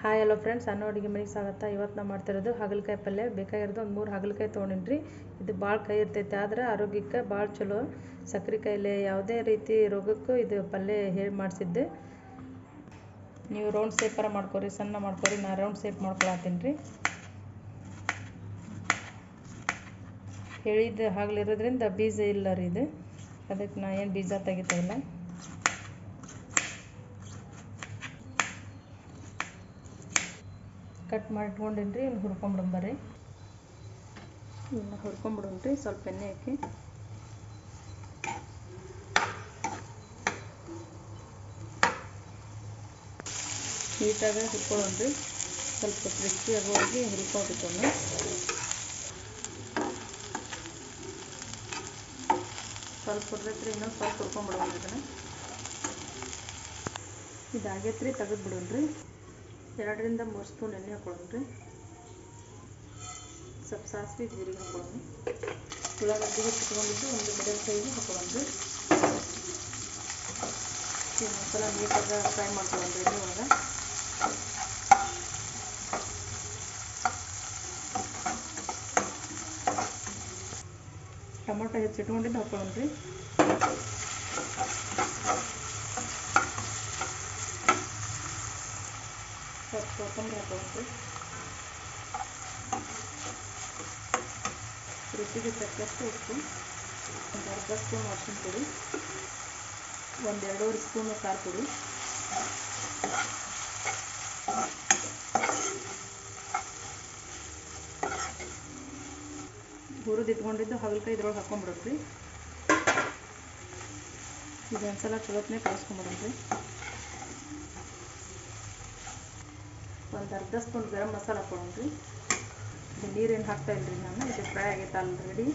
Hi hello friends ಅನ್ನೋ ಅಡುಗೆ ಮನೆಗೆ ಸ್ವಾಗತ. ಇವತ್ತು ನಾವು ಮಾಡ್ತಿರೋದು ಹಾಗಲಕಾಯಿ ಪಲ್ಯ. ಬೇಕಾಗಿರೋದು ಒಂದು ಮೂರು ಹಾಗಲಕಾಯಿ ತೊಗೊಂಡಿನಿ ಇದು ಭಾಳ ಕೈ ಇರ್ತೈತೆ, ಆದ್ರೆ ಆರೋಗ್ಯಕ್ಕೆ ಭಾಳ ಚಲೋ. ಸಕ್ಕರೆ ಕಾಯಿಲೆ ಯಾವುದೇ ರೀತಿ ರೋಗಕ್ಕೂ ಇದು ಪಲ್ಯ ಹೇಳಿ ಮಾಡಿಸಿದ್ದೆ. ನೀವು ರೌಂಡ್ ಸೇಪರ ಮಾಡ್ಕೊರಿ, ಸಣ್ಣ ಮಾಡ್ಕೊರಿ, ನಾ ರೌಂಡ್ ಶೇಪ್ ಮಾಡ್ಕೊಳತ್ತೀನಿ ರೀ ಹೇಳಿದ್ದು ಹಾಗಲಿರೋದ್ರಿಂದ ಬೀಜ ಇಲ್ಲ ರೀ ಇದು. ಅದಕ್ಕೆ ನಾ ಏನು ಬೀಜ ತೆಗಿತಾ ಇಲ್ಲ. ಕಟ್ ಮಾಡಿ ಇಟ್ಕೊಂಡೇನಿ ರೀ ಇನ್ನು ಹುರ್ಕೊಂಬಿಡಂಬರ್ರಿ ಇನ್ನು ಹುರ್ಕೊಂಬಿಡೋಣ್ರಿ, ಸ್ವಲ್ಪ ಎಣ್ಣೆ ಹಾಕಿ. ನೀಟಾಗಿ ಹುರ್ಕೊಳ್ಳೋಣ್ರಿ, ಸ್ವಲ್ಪ ಕ್ರಿಸ್ಪಿ ಆಗೋವಾಗಿ ಹುರ್ಕೊಳ್ಬೇಕನ್ನು ಸ್ವಲ್ಪ ಹುರ್ದೈತ್ರಿ ಇನ್ನೊಂದು ಸ್ವಲ್ಪ ಹುರ್ಕೊಂಬಿಡೋಣ ಇದನ್ನು. ಇದಾಗೈತ್ರಿ ತೆಗೆದು ಬಿಡೋಣ್ರಿ ಎರಡರಿಂದ ಮೂರು ಸ್ಪೂನ್ ಎಣ್ಣೆ ಹಾಕೊಳ್ಳೋಣ್ರಿ ಸ್ವಲ್ಪ ಸಾಸಿವೆ ಜೀರಿಗೆ ಹಾಕೊಳ್ಳೋಣ ಉಳ್ಳಾಗಡ್ಡಿ ಹೆಚ್ಚಿಟ್ಕೊಂಡಿದ್ದು ಒಂದು ಮಿಡಲ್ ಸೈಜ್ ಹಾಕೊಳ್ಳೋಣ್ರಿ ಮಸಾಲ ನೀಟಾಗಿ ಫ್ರೈ ಮಾಡ್ಕೊಳ್ಳೋಣ್ರಿ ಎಣ್ಣೆ ಒಳಗೆ ಟೊಮೊಟೊ ಹೆಚ್ಚಿಟ್ಕೊಂಡಿದ್ದು ಹಾಕೊಳ್ಳೋಣ್ರಿ ಸ್ವಲ್ಪ ಕೊತ್ತಂಬರಿ ಹಾಕೊಳ್ಳೋಣ್ರಿ ರುಚಿಗೆ ತಕ್ಕಷ್ಟು ಉಪ್ಪು, ಒಂದು ಅರ್ಧ ಸ್ಪೂನ್ ಅರ್ಶಿನ ಪುಡಿ, ಒಂದು ಎರಡೂವರೆ ಸ್ಪೂನು ಖಾರ ಪುಡಿ. ಹುರಿದು ಇಟ್ಕೊಂಡಿದ್ದು ಹಾಗಲಕಾಯಿ ಇದ್ರೊಳಗೆ ಹಾಕೊಂಡ್ಬಿಡೋದ್ರಿ ಇದೊಂದ್ಸಲ ಚಲೋತ್ನೇ ಕಲಿಸ್ಕೊಂಬಿಡೋಣ್ರಿ ಒಂದು ಅರ್ಧ ಸ್ಪೂನ್ ಗರಂ ಮಸಾಲ ಕೊಡೋಣ್ರಿ ನೀರೇನು ಹಾಕ್ತಾ ಇಲ್ರಿ ನಾನು ಇದು ಫ್ರೈ ಆಗೈತೆ ಆಲ್ರೆಡಿ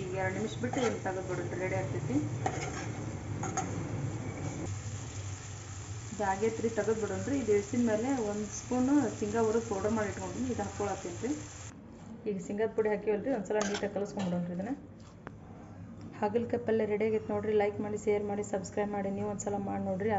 ಈಗ ಎರಡು ನಿಮಿಷ ಬಿಟ್ಟು ಏನು ತೆಗೆದ್ಬಿಡೋಣ್ರಿ ರೆಡಿ ಆಗ್ತೈತಿ. ಇದು ಆಗೈತೆ ರೀ ತೆಗೆದ್ಬಿಡೋಣ್ರಿ ಇದು ಇಳಿಸಿದ ಮೇಲೆ ಒಂದು ಸ್ಪೂನು ಶೇಂಗಾ ಹುರಿದು ಪೌಡರ್ ಮಾಡಿ ಇಟ್ಕೊಂಡ್ರಿ ಇದು ಹಾಕ್ಕೊಳತ್ತೀನಿ ರೀ ಈಗ ಶೇಂಗಾದ ಪುಡಿ ಹಾಕಿವಲ್ರಿ, ಒಂದ್ಸಲ ನೀಟಾಗಿ ಕಲಿಸ್ಕೊಂಡ್ಬಿಡೋಣ್ರಿ ಇದನ್ನು. ಹಾಗಲಕಾಯಿ ಪಲ್ಯ ರೆಡಿ ಆಗೈತೆ ನೋಡಿರಿ. ಲೈಕ್ ಮಾಡಿ ಶೇರ್ ಮಾಡಿ ಸಬ್ಸ್ಕ್ರೈಬ್ ಮಾಡಿ, ನೀವು ಒಂದ್ಸಲ ಮಾಡಿ ನೋಡಿರಿ.